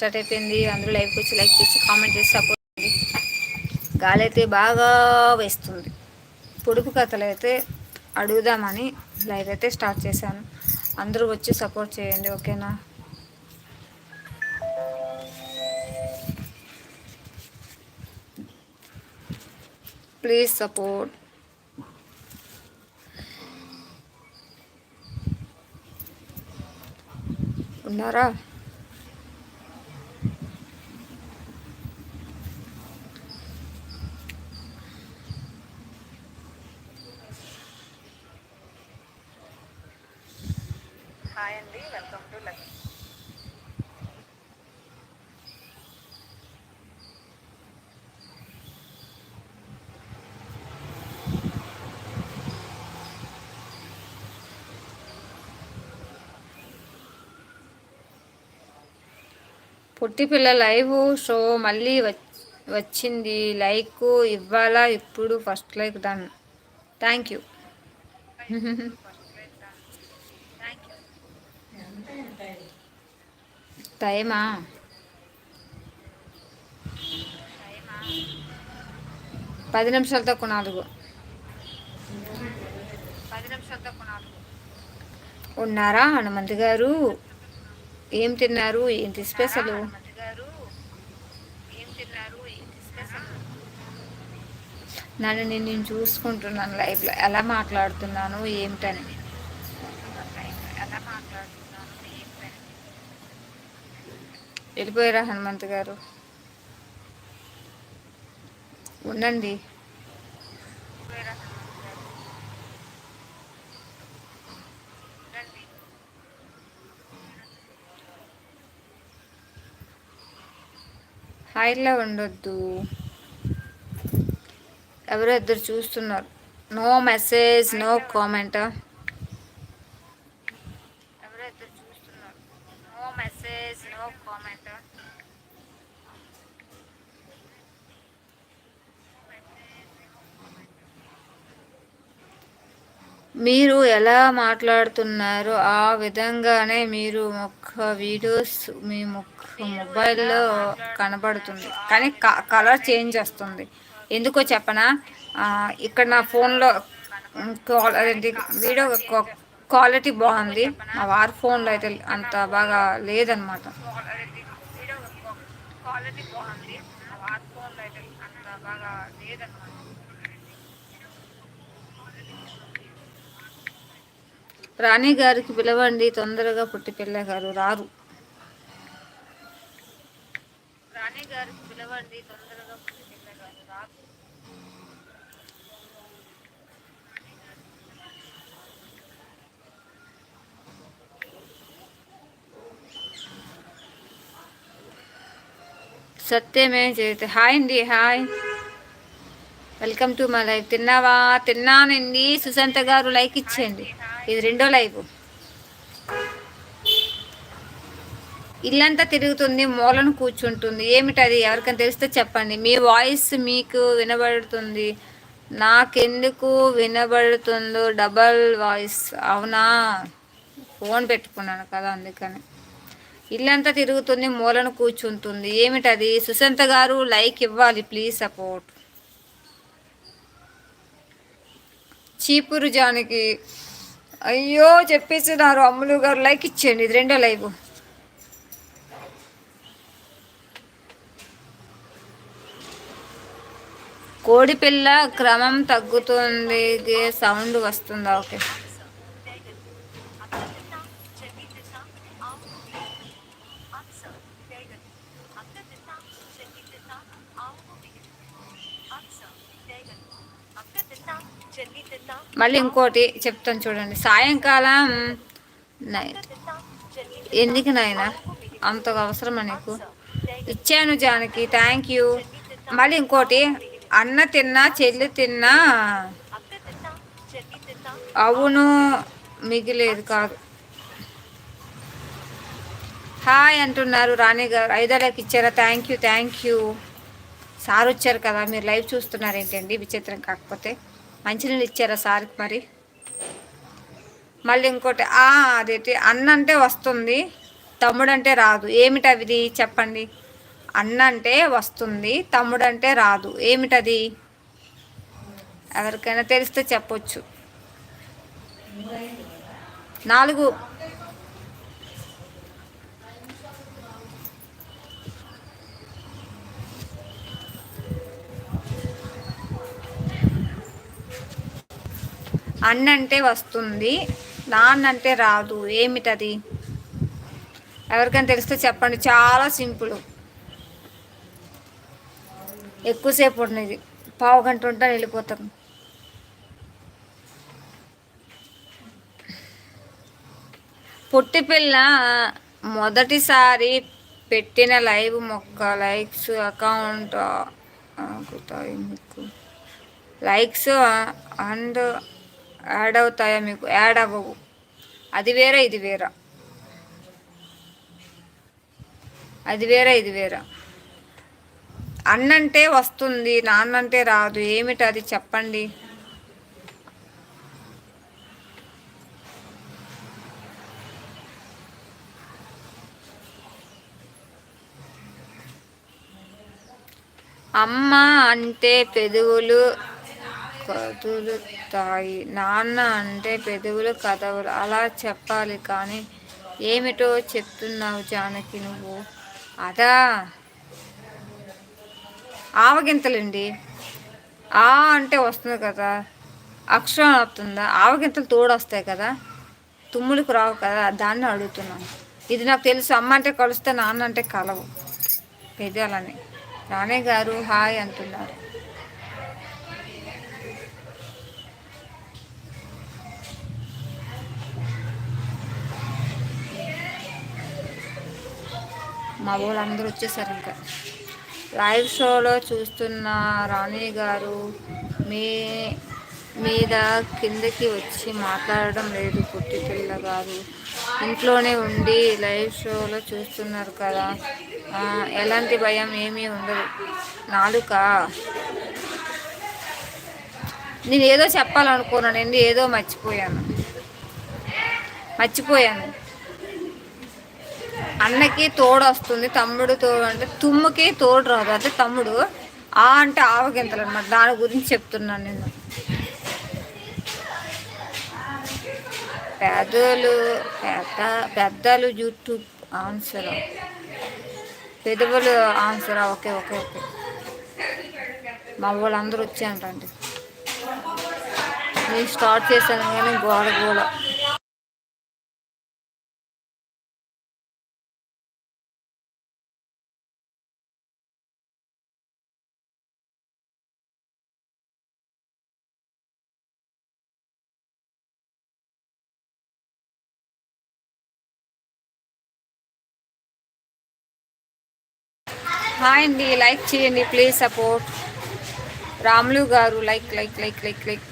Start అయిపోయింది. అందరూ లైవ్కి వచ్చి లైక్ చేసి కామెంట్ చేసి సపోర్ట్ చేయండి. గాలి అయితే బాగా వేస్తుంది. పొడుపు కథలు అయితే అడుగుదామని లైవ్ అయితే స్టార్ట్ చేశాను. అందరూ వచ్చి సపోర్ట్ చేయండి ఓకేనా? ప్లీజ్ సపోర్ట్ ఉన్నారా? పుట్టి పిల్ల లైవ్. షో మళ్ళీ వచ్చింది లైక్ ఇవ్వాలా? ఇప్పుడు first like done. Thank you. టైమా? పది నిమిషాలు తక్కువ నాలుగు పది నిమిషాలు తక్కువ నాలుగు ఉన్నారా హనుమంత్ గారు? ఏం తిన్నారు? ఏంటి స్పెషల్? నన్ను నేను నేను చూసుకుంటున్నాను లైఫ్లో ఎలా మాట్లాడుతున్నాను? ఏమిటని వెళ్ళిపోయారా హనుమంత్ గారు? ఉండండి. హాయిలో ఉండొద్దు. ఎవరో ఇద్దరు చూస్తున్నారు. No message no comment. ఎవరో ఇద్దరు చూస్తున్నారు. No message no comment. మీరు ఎలా మాట్లాడుతున్నారో ఆ విధంగానే మీరు ముఖ వీడియోస్ మీ ముఖ మొబైల్లో కనబడుతుంది. కానీ కలర్ చేంజ్ వస్తుంది. ఎందుకో చెప్పనా? ఇక్కడ నా ఫోన్లో అదేంటి? వీడియో క్వాలిటీ బాగుంది. మా వారి ఫోన్లో అయితే అంత బాగా లేదనమాట క్వాలిటీ బాగుంది మా వారి ఫోన్లో అయితే అంత బాగా లేదనమాట రాణి గారికి పిలవండి తొందరగా పుట్టి పిల్ల గారు రారు. రాణి గారికి పిలవండి తొందరగా పుట్టి రారు. సత్యమే చేస్తే హాయ్ అండి hi. Welcome to my life. తిన్నావా? తిన్నానండి. సుశాంత గారు లైక్ ఇచ్చేయండి. ఇది రెండో లైవ్. ఇల్లంతా తిరుగుతుంది మూలను కూర్చుంటుంది. ఏమిటది? ఎవరికైనా తెలిస్తే చెప్పండి. మీ వాయిస్ మీకు వినబడుతుంది. నాకెందుకు వినబడుతుందో డబల్ వాయిస్ అవునా? ఫోన్ పెట్టుకున్నాను కదా అందుకని. ఇల్లంతా తిరుగుతుంది మూలను కూర్చుంటుంది. ఏమిటది? సుశాంత గారు లైక్ ఇవ్వాలి ప్లీజ్ సపోర్ట్ చీపురు జానికి అయ్యో చెప్పేస్తున్నారు అమ్ములు గారు. లైక్ ఇచ్చేయండి. ఇది రెండో లైవ్. కోడి పిల్ల క్రమం తగ్గుతుంది. సౌండ్ వస్తుందా? ఓకే. మళ్ళీ ఇంకోటి చెప్తాను చూడండి. సాయంకాలం ఎందుకు నాయన? అంత అవసరమా నీకు? ఇచ్చాను జానకి థ్యాంక్ యూ మళ్ళీ ఇంకోటి అన్న తిన్నా చెల్లి తిన్నా. అవును మిగిలేదు కాదు. హాయ్ అంటున్నారు రాణి గారు. ఐదేళ్ళకి ఇచ్చారా? Thank you thank you sir వచ్చారు కదా మీరు లైవ్ చూస్తున్నారు ఏంటండి విచిత్రం కాకపోతే. మంచినీళ్ళు ఇచ్చారా సార్కి మరి? మళ్ళీ ఇంకోటి అదేంటి అన్న అంటే వస్తుంది తమ్ముడు అంటే రాదు. ఏమిటది చెప్పండి. అన్న అంటే వస్తుంది తమ్ముడు అంటే రాదు. ఏమిటది? ఎవరికైనా తెలిస్తే చెప్పొచ్చు. నాలుగు. అన్నంటే వస్తుంది నాన్నంటే రాదు. ఏమిటది? ఎవరికైనా తెలిస్తే చెప్పండి. చాలా సింపుల్. ఎక్కువసేపు ఉండేది పావు గంట ఉంటా వెళ్ళిపోతాం పుట్టిపిల్ల మొదటిసారి పెట్టిన లైవ్ మొక్క likes account likes and add అవుతాయా మీకు? యాడ్ అవ్వవు. అది వేరే ఇది వేరా. అది వేరే ఇది వేరా. అన్నంటే వస్తుంది నాన్నంటే రాదు. ఏమిటి అది? చెప్పండి. అమ్మ అంటే పెదవులు కదులుతాయి నాన్న అంటే పెదవులు కదవులు అలా చెప్పాలి కానీ ఏమిటో చెప్తున్నావు జానకి నువ్వు? అదా? ఆవగింతలండి. ఆ అంటే వస్తుంది కదా. అక్షరం వస్తుందా? ఆవగింతలు తోడొస్తాయి కదా. తుమ్ములకు రావు కదా. దాన్ని అడుగుతున్నాను. ఇది నాకు తెలుసు. అమ్మ అంటే కలుస్తే నాన్న అంటే కలవు. పెదాలని. రాణే గారు హాయ్ అంటున్నారు. మా వాళ్ళందరూ వచ్చేసారు ఇంకా. లైవ్ షోలో చూస్తున్న రాణి గారు మీ మీద కిందకి వచ్చి మాట్లాడడం లేదు పుట్టి గారు. ఇంట్లోనే ఉండి లైవ్ షోలో చూస్తున్నారు కదా. ఎలాంటి భయం ఏమీ ఉండదు. నాలుక. నేను ఏదో చెప్పాలనుకున్నానండి ఏదో మర్చిపోయాను. మర్చిపోయాను. అన్నకి తోడు వస్తుంది తమ్ముడు తోడు అంటే తుమ్ముకి తోడు రాదు అంటే తమ్ముడు. ఆ అంటే ఆవగింతలు అనమాట దాని గురించి చెప్తున్నాను నేను. పెద్దలు పెద్ద పెద్దలు యూట్యూబ్ ఆన్సర్. పెదవులు ఆన్సర్ ఓకే ఓకే ఓకే. మా వాళ్ళందరూ వచ్చాయంటండి నేను స్టార్ట్ చేశాను కానీ గోడ గోడ. హాయ్ అండి లైక్ చేయండి ప్లీజ్ సపోర్ట్. రాములు గారు like like like like like.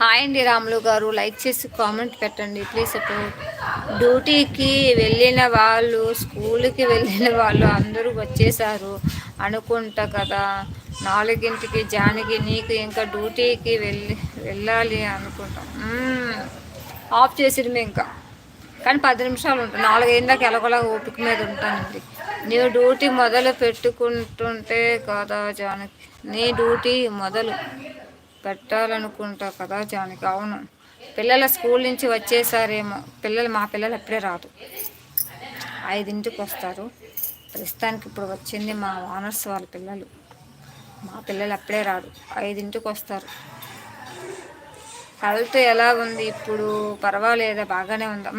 Hi అండి రాములు గారు. లైక్ చేసి కామెంట్ పెట్టండి ప్లీజ్. సపోర్ట్ డ్యూటీకి వెళ్ళిన వాళ్ళు స్కూల్కి వెళ్ళిన వాళ్ళు అందరూ వచ్చేసారు అనుకుంటా కదా. నాలుగింటికి జానికి నీకు ఇంకా డ్యూటీకి వెళ్ళి వెళ్ళాలి అనుకుంటాం. ఆఫ్ చేసిడమే ఇంకా. కానీ పది నిమిషాలు ఉంటాను నాలుగైందాక ఎలాగోలా ఓపిక మీద ఉంటానండి. నీ డ్యూటీ మొదలు పెట్టుకుంటుంటే కదా జానకి. నీ డ్యూటీ మొదలు. పెట్టాలనుకుంటా కదా జానికి. అవును. పిల్లల స్కూల్ నుంచి వచ్చేసారేమో. పిల్లలు మా పిల్లలు ఎప్పుడే రాదు. ఐదింటికి వస్తారు. ప్రస్తుతానికి ఇప్పుడు వచ్చింది మా వానర్స్ వాళ్ళ పిల్లలు. మా పిల్లలు అప్పుడే రాడు ఐదింటికి వస్తారు. హెల్త్ ఎలా ఉంది? ఇప్పుడు పర్వాలేదా? బాగానే ఉందా?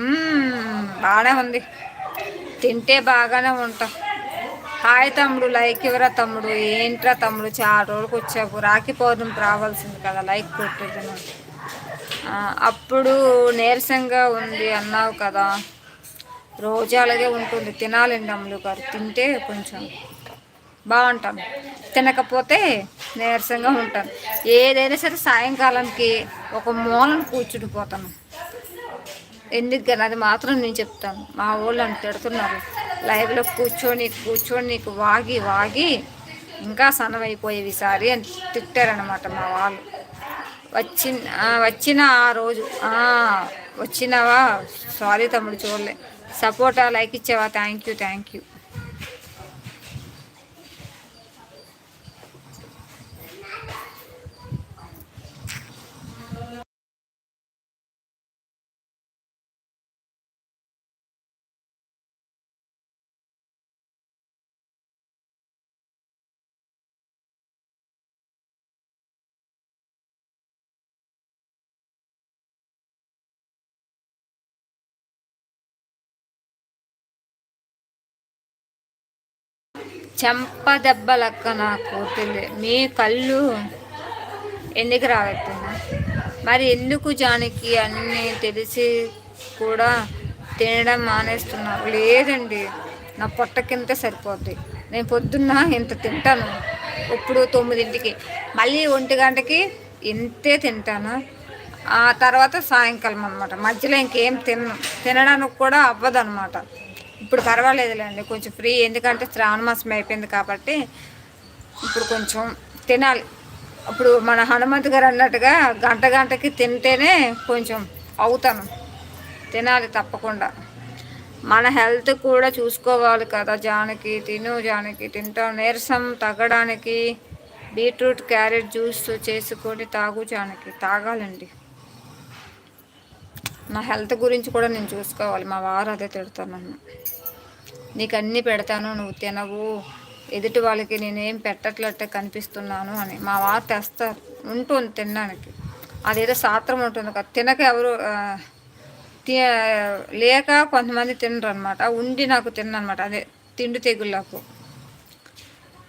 బాగానే ఉంది. తింటే బాగానే ఉంటాం. హాయ్ తమ్ముడు లైక్ ఇవ్వరా తమ్ముడు? ఏంట్రా తమ్ముడు? చాలా రోజులకు వచ్చావు. రాఖీ పౌర్ణమికి రావాల్సింది కదా లైక్ కొట్టేది అప్పుడు నీరసంగా ఉంది అన్నావు కదా. రోజు అలాగే ఉంటుంది. తినాలండి అమ్ములు గారు. తింటే కొంచెం బాగుంటాను తినకపోతే నీరసంగా ఉంటాను ఏదైనా సరే సాయంకాలంకి ఒక మూలను కూర్చుడిపోతాను. ఎందుకు కానీ అది మాత్రం నేను చెప్తాను. మా ఊళ్ళో అని తిడుతున్నారు. లైవ్లో కూర్చొని కూర్చొని నీకు వాగి వాగి ఇంకా సన్నమైపోయేవి సారి అని తిట్టారనమాట మా వాళ్ళు. వచ్చి వచ్చిన ఆ రోజు వచ్చినావా? సారీ తమ్ముడు చూడలే. సపోర్టా? లైక్ ఇచ్చావా? Thank you thank you. చెంప దెబ్బ లెక్క నాకు తెలియదు మీ కళ్ళు ఎందుకు రావట్టినా మరి ఎందుకు జానికి అన్నీ తెలిసి కూడా తినడం మానేస్తున్నావు లేదండి నా పొట్ట కింద సరిపోద్ది. నేను పొద్దున్న ఇంత తింటాను. ఇప్పుడు తొమ్మిదింటికి. మళ్ళీ ఒంటి గంటకి ఇంతే తింటాను. ఆ తర్వాత సాయంకాలం అనమాట మధ్యలో ఇంకేం తిన తినడానికి కూడా అవ్వదు అనమాట ఇప్పుడు పర్వాలేదులేండి కొంచెం ఫ్రీ. ఎందుకంటే శ్రావణ మాసం అయిపోయింది కాబట్టి ఇప్పుడు కొంచెం తినాలి. అప్పుడు మన హనుమంత్ గారు అన్నట్టుగా గంట గంటకి తింటేనే కొంచెం అవుతాను. తినాలి తప్పకుండా. మన హెల్త్ కూడా చూసుకోవాలి కదా జానకి. తిను జానకి తింటాం నీరసం తగ్గడానికి బీట్రూట్ క్యారెట్ జ్యూస్ చేసుకొని తాగు జానకి. తాగాలండి. నా హెల్త్ గురించి కూడా నేను చూసుకోవాలి. మా వారు అదే తిడతాను నన్ను. నీకు అన్నీ పెడతాను నువ్వు తినవు. ఎదుటి వాళ్ళకి నేనేం పెట్టట్లట్టే కనిపిస్తున్నాను అని మా వారు తెస్తారు. ఉంటుంది తినడానికి. అదేదో సాత్రం ఉంటుంది కదా. తినక ఎవరు లేక కొంతమంది తినరు అనమాట ఉండి నాకు తిన్నమాట అదే తిండి తెగుళ్ళకు.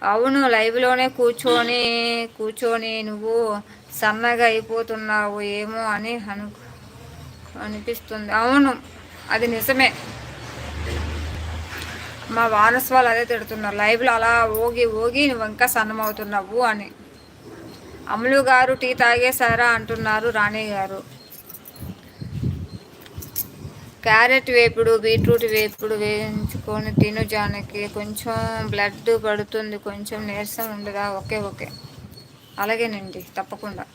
అవును లైవ్లోనే కూర్చొని కూర్చొని నువ్వు సన్నగా అయిపోతున్నావు ఏమో అని అను అనిపిస్తుంది. అవును అది నిజమే. మా వానస్ వాళ్ళు అదే తిడుతున్నారు. లైవ్లో అలా ఓగి ఓగి నువ్వు ఇంకా సన్నమవుతున్నావు అని. అమలు గారు టీ తాగేశారా అంటున్నారు రాణి గారు. క్యారెట్ వేపుడు బీట్రూట్ వేపుడు వేయించుకొని తిను జానకి. కొంచెం బ్లడ్ పడుతుంది కొంచెం నీరసం ఉండదా ఓకే ఓకే. అలాగేనండి తప్పకుండా.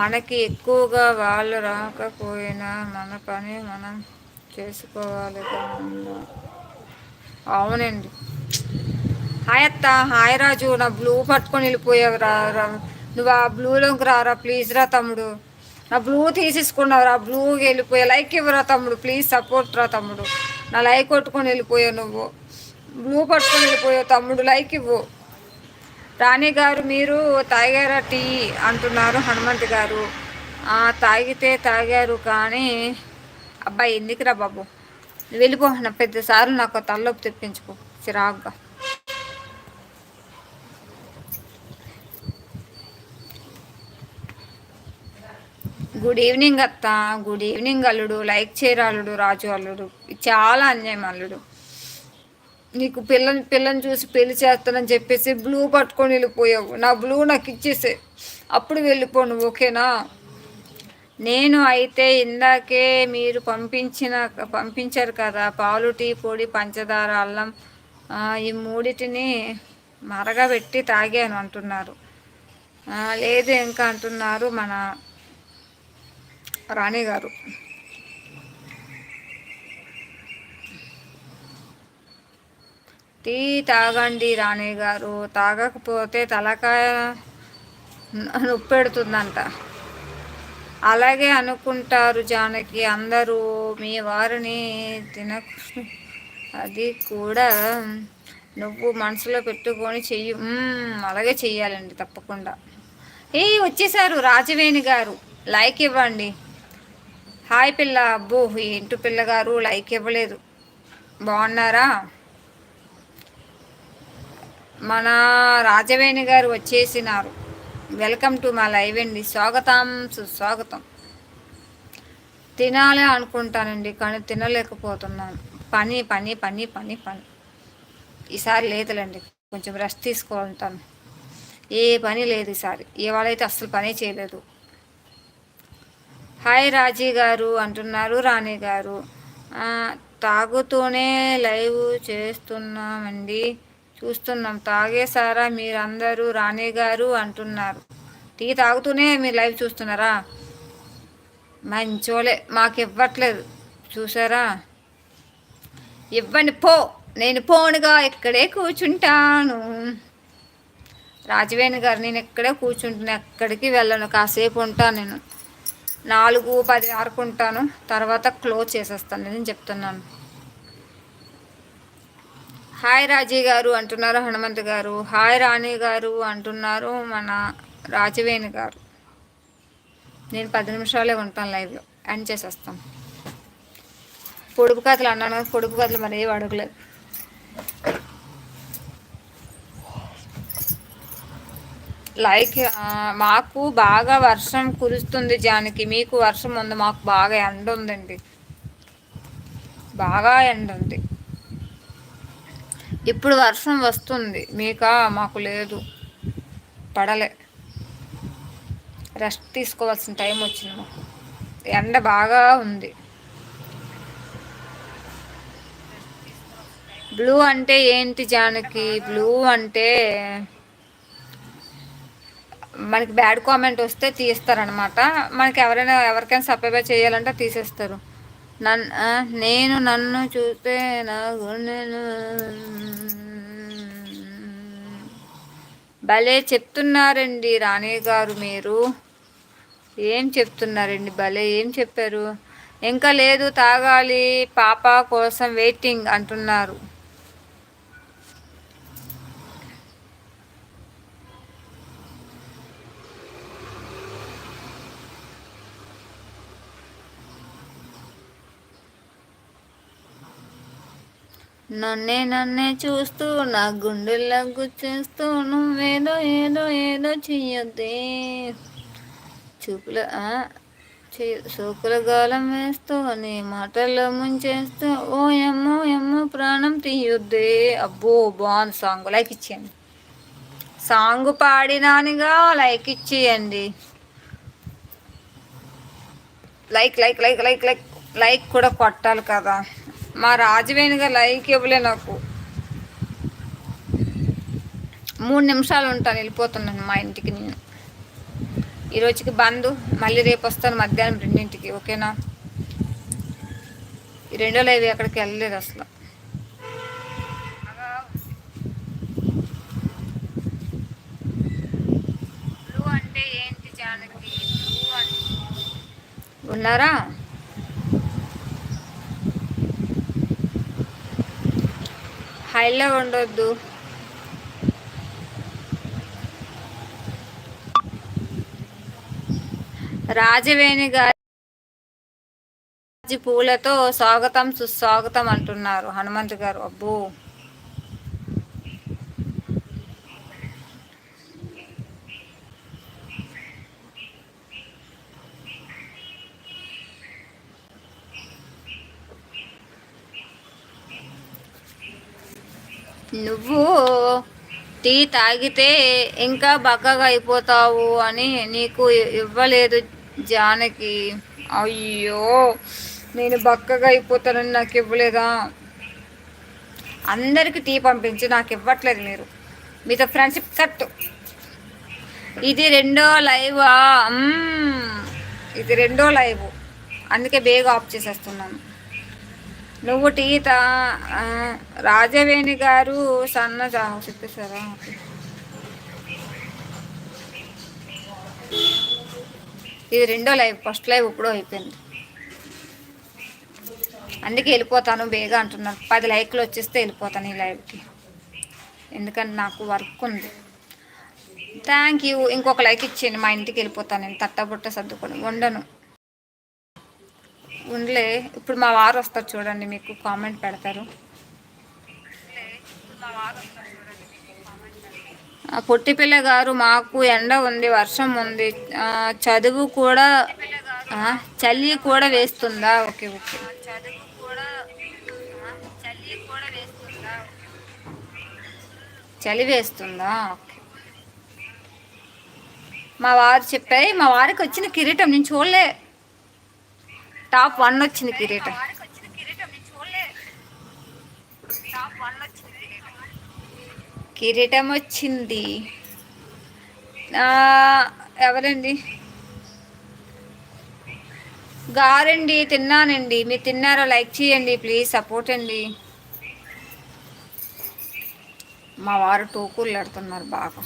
మనకి ఎక్కువగా వాళ్ళు రాకపోయినా మన పని మనం చేసుకోవాలి అవునండి. హాయ్ అత్త హాయ్ రాజు నా బ్లూ పట్టుకొని వెళ్ళిపోయావు రా నువ్వు ఆ బ్లూలోకి రారా ప్లీజ్ రా తమ్ముడు. నా బ్లూ తీసేసుకున్నావు రా బ్లూ వెళ్ళిపోయా లైక్ ఇవ్వరా తమ్ముడు ప్లీజ్ సపోర్ట్ రా తమ్ముడు. నా లైక్ కొట్టుకొని వెళ్ళిపోయావు నువ్వు. బ్లూ పట్టుకొని వెళ్ళిపోయావు తమ్ముడు లైక్ ఇవ్వు. రాణి గారు మీరు తాగారా టీ అంటున్నారు హనుమంత్ గారు. తాగితే తాగారు కానీ అబ్బాయి ఎందుకురా బాబు? వెళ్ళిపో నా పెద్దసార్లు నాకు తలలోపు తెప్పించుకో చిరాగ్గా. గుడ్ ఈవినింగ్ అత్త గుడ్ ఈవినింగ్ అల్లుడు లైక్ చేయరు అల్లుడు రాజు అల్లుడు చాలా అన్యాయం అల్లుడు. నీకు పిల్లని పిల్లని చూసి పెళ్ళి చేస్తానని చెప్పేసి బ్లూ పట్టుకొని వెళ్ళిపోయావు. నా బ్లూ నాకు ఇచ్చేసే. అప్పుడు వెళ్ళిపోను ఓకేనా నేను అయితే ఇందాకే మీరు పంపించిన పంపించారు కదా పాలు టీ పొడి పంచదార అల్లం ఈ మూడిటిని మరగబెట్టి తాగాను అంటున్నారు. లేదు ఇంకా అంటున్నారు మన రాణి గారు టీ తాగండి రాణి గారు. తాగకపోతే తలకాయ నొప్పి పెడుతుందంట అలాగే అనుకుంటారు జానకి అందరూ మీ వారిని తినకు అది కూడా నువ్వు మనసులో పెట్టుకొని చెయ్యి. అలాగే చెయ్యాలండి తప్పకుండా. ఏ వచ్చేసారు రాజవేణి గారు. లైక్ ఇవ్వండి. హాయ్ పిల్ల అబ్బో ఇంటి పిల్లగారు లైక్ ఇవ్వలేదు. బాగున్నారా? మన రాజవేణి గారు వచ్చేసినారు. వెల్కమ్ టు మా లైవ్ అండి. స్వాగతం సుస్వాగతం. తినాలి అనుకుంటానండి కానీ తినలేకపోతున్నాను. పని పని పని పని పని. ఈసారి లేదులేండి. కొంచెం రెస్ట్ తీసుకుంటాను ఏ పని లేదు ఈసారి. ఇవాళైతే అస్సలు పనే చేయలేదు. హాయ్ రాజీ గారు అంటున్నారు రాణి గారు. తాగుతూనే లైవ్ చేస్తున్నామండి. చూస్తున్నాం. తాగేసారా మీరందరూ రాణి గారు అంటున్నారు. టీ తాగుతూనే మీరు లైవ్ చూస్తున్నారా? మంచోలే మాకు ఇవ్వట్లేదు చూసారా? ఇవ్వండి పో. నేను పోనుగా ఇక్కడే కూర్చుంటాను. రాజవేణి గారు నేను ఇక్కడే కూర్చుంటున్నాను ఎక్కడికి వెళ్ళను కాసేపు ఉంటాను నేను. నాలుగు పది వరకు ఉంటాను. తర్వాత క్లోజ్ చేసేస్తాను నేను చెప్తున్నాను. హాయ్ రాజీ గారు అంటున్నారు హనుమంత్ గారు. హాయ్ రాణి గారు అంటున్నారు మన రాజవేణి గారు. నేను పది నిమిషాలే ఉంటాను లైవ్లో. ఎండ్ చేసేస్తాం. పొడుపు కథలు అన్నాను పొడుపు కథలు మరి ఏవి అడగలేదు. లైక్ మాకు బాగా వర్షం కురుస్తుంది జానికి. మీకు వర్షం ఉంది మాకు బాగా ఎండ ఉందండి. బాగా ఎండ ఉంది. ఇప్పుడు వర్షం వస్తుంది. మీకా? మాకు లేదు. పడలే. రెస్ట్ తీసుకోవాల్సిన టైం వచ్చింది మాకు. ఎండ బాగా ఉంది. బ్లూ అంటే ఏంటి జానకి? బ్లూ అంటే మనకి బ్యాడ్ కామెంట్ వస్తే తీస్తారనమాట మనకి ఎవరైనా ఎవరికైనా సబ్స్క్రైబ్ చేయాలంటే తీసేస్తారు. నేను నన్ను చూస్తే నా గుండెను భలే చెప్తున్నారండి రాణి గారు మీరు. ఏం చెప్తున్నారండి భలే ఏం చెప్పారు? ఇంకా లేదు తాగాలి పాప కోసం వెయిటింగ్ అంటున్నారు. నన్నే నన్నే చూస్తూ నా గుండెల్లో గుచ్చేస్తూ నువ్వేదో ఏదో ఏదో చెయ్యొద్దే. చూపుల సోకుల గాలం వేస్తూ నీ మాటల్లో ముంచేస్తూ ఓ ఎమ్మో ఎమ్మో ప్రాణం తీయొద్దే. అబ్బో బాగుంది సాంగ్ లైక్ ఇచ్చేయండి. సాంగ్ పాడినానిగా లైక్ ఇచ్చేయండి. Like like like like like like కూడా కొట్టాలి కదా. మా రాజవేణిగా లైక్ ఇవ్వలే నాకు. మూడు నిమిషాలు ఉంటాను వెళ్ళిపోతున్నాను మా ఇంటికి నేను. ఈరోజుకి బంద్ మళ్ళీ రేపు వస్తాను మధ్యాహ్నం రెండింటికి ఓకేనా? ఈ రెండో లైవ్ ఎక్కడికి వెళ్ళలేదు అసలు. అంటే ఏంటి జానకి? ఉన్నారా? హైలో ఉండొద్దు. రాజవేణి గారి పూలతో స్వాగతం సుస్వాగతం అంటున్నారు హనుమంతు గారు. అబ్బో. నువ్వు టీ తాగితే ఇంకా బక్కగా అయిపోతావు అని నీకు ఇవ్వలేదు జానకి. అయ్యో నేను బక్కగా అయిపోతానని నాకు ఇవ్వలేదా అందరికి టీ పంపించి నాకు ఇవ్వట్లేదు మీరు. మీతో ఫ్రెండ్షిప్ కట్ ఇది రెండో లైవా ఇది రెండో లైవ్. అందుకే బేగా ఆఫ్ చేసేస్తున్నాను. నువ్వు టీత రాజవేణి గారు సన్న చెప్పేశారా? ఇది రెండో లైవ్ ఫస్ట్ లైవ్ ఇప్పుడు అయిపోయింది. అందుకే వెళ్ళిపోతాను బేగా అంటున్నాను పది లైక్లు వచ్చేస్తే వెళ్ళిపోతాను ఈ లైవ్కి. ఎందుకంటే నాకు వర్క్ ఉంది. Thank you. ఇంకొక లైక్ ఇచ్చేయండి మా ఇంటికి వెళ్ళిపోతాను నేను. తట్టబుట్ట సర్దుకొని ఉండను. ఉండలే. ఇప్పుడు మా వారు వస్తారు చూడండి మీకు కామెంట్ పెడతారు. పొట్టిపిల్ల గారు మాకు ఎండ ఉంది వర్షం ఉంది. చదువు కూడా చలి కూడా వేస్తుందా? Okay okay. చలి వేస్తుందా? ఓకే. మా వారు చెప్పాయి మా వారికి వచ్చిన కిరీటం నేను చూడలే. టాప్ వన్ వచ్చింది కిరీటం. కిరీటం వచ్చింది. ఎవరండి? గారండి తిన్నానండి. మీరు తిన్నారా? లైక్ చేయండి ప్లీజ్ సపోర్ట్ అండి. మా వారు టోకులు పెడుతున్నారు బాగా.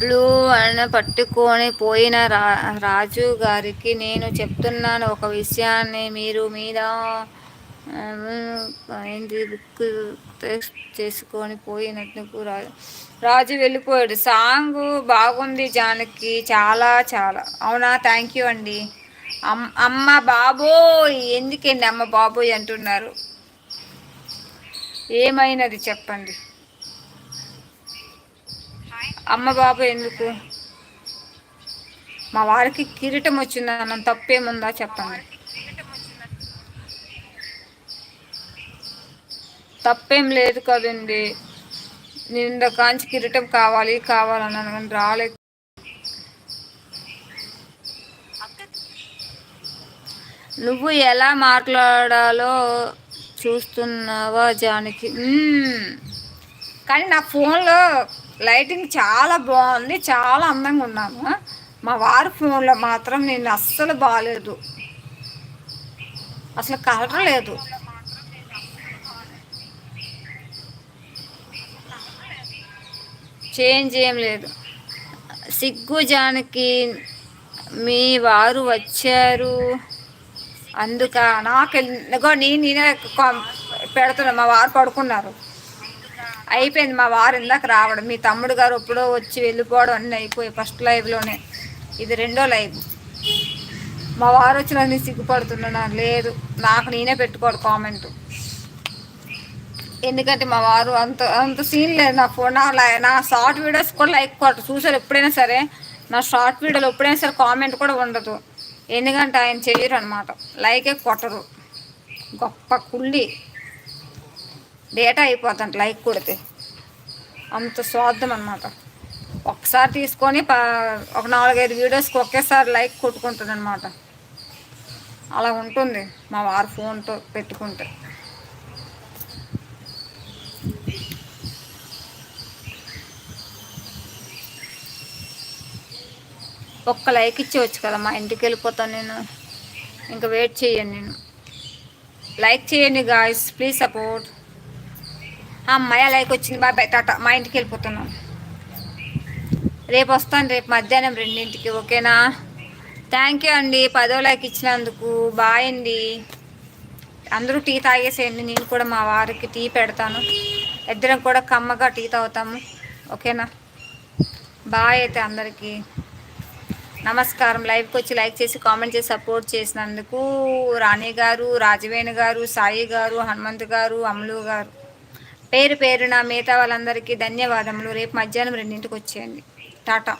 బ్లూ అని పట్టుకొని పోయిన రా రాజు గారికి నేను చెప్తున్నాను ఒక విషయాన్ని మీరు మీద ఏంటి బుక్ చేసుకొని పోయినట్టు రాజు రాజు వెళ్ళిపోయాడు. సాంగ్ బాగుంది జానకి చాలా చాలా. అవునా? థ్యాంక్ యూ అండి. అమ్మ బాబోయ్ ఎందుకండి అమ్మ బాబోయ్ అంటున్నారు? ఏమైనది చెప్పండి. అమ్మ బాబు ఎందుకు? మా వారికి కిరీటం వచ్చింది అన్న తప్పేముందా చెప్పండి. తప్పేం లేదు కదండి. నేను కాంచి కిరీటం కావాలి కావాలన్నాను కానీ రాలేదు. నువ్వు ఎలా మాట్లాడాలో చూస్తున్నావా జానికి? కానీ నా ఫోన్లో లైటింగ్ చాలా బాగుంది చాలా అందంగా ఉన్నాను. మా వారి ఫోన్లో మాత్రం నేను అస్సలు బాగాలేదు అసలు కలర్ లేదు. చేంజ్ ఏం లేదు. సిగ్గు జానకి మీ వారు వచ్చారు. అందుక నాకు నేను నేనే పెడుతున్నా మా వారు పడుకున్నారు. అయిపోయింది మా వారు ఇందాక రావడం. మీ తమ్ముడు గారు ఎప్పుడో వచ్చి వెళ్ళిపోవడం అన్నీ అయిపోయి ఫస్ట్ లైవ్లోనే ఇది రెండో లైవ్. మా వారు వచ్చిన నన్ను సిగ్గుపడుతున్నా లేదు. నాకు నేనే పెట్టుకోడు కామెంట్. ఎందుకంటే మా వారు అంత అంత సీన్ లేదు నా ఫోన్ నా నా షార్ట్ వీడియోస్ కూడా లైక్ కొట్ట చూసారు ఎప్పుడైనా సరే. నా షార్ట్ వీడియోలో ఎప్పుడైనా సరే కామెంట్ కూడా ఉండదు. ఎందుకంటే ఆయన చేయరు అనమాట లైకే కొట్టరు. గొప్ప కుళ్ళి. డేటా అయిపోతుంది లైక్ కొడితే. అంత స్వార్థం అనమాట ఒకసారి తీసుకొని ఒక నాలుగైదు వీడియోస్కి ఒకేసారి లైక్ కొట్టుకుంటుంది అనమాట అలా ఉంటుంది మా వారు ఫోన్తో పెట్టుకుంటే. ఒక్క లైక్ ఇచ్చేవచ్చు కదా మా ఇంటికి వెళ్ళిపోతాను నేను. ఇంకా వెయిట్ చేయను నేను. లైక్ చేయండి గాయస్ ప్లీజ్ సపోర్ట్. అమ్మాయి లైక్ వచ్చింది బాబాయ్ టాటా మా ఇంటికి వెళ్ళిపోతున్నాం. రేపు వస్తాను రేపు మధ్యాహ్నం రెండింటికి ఓకేనా? థ్యాంక్ యూ అండి పదో లైక్ ఇచ్చినందుకు. బాయ్ అండి. అందరూ టీ తాగేసేయండి నేను కూడా మా వారికి టీ పెడతాను. ఇద్దరం కూడా కమ్మగా టీ తాగుతాము ఓకేనా? బాయ్ అయితే అందరికీ. నమస్కారం. లైవ్కి వచ్చి లైక్ చేసి కామెంట్ చేసి సపోర్ట్ చేసినందుకు రాణి గారు రాజవేణి గారు సాయి గారు హనుమంత్ గారు అమలు గారు. పేరు పేరున మిగతా వాళ్ళందరికీ ధన్యవాదములు. రేపు మధ్యాహ్నం రెండింటికి వచ్చేయండి. టాటా.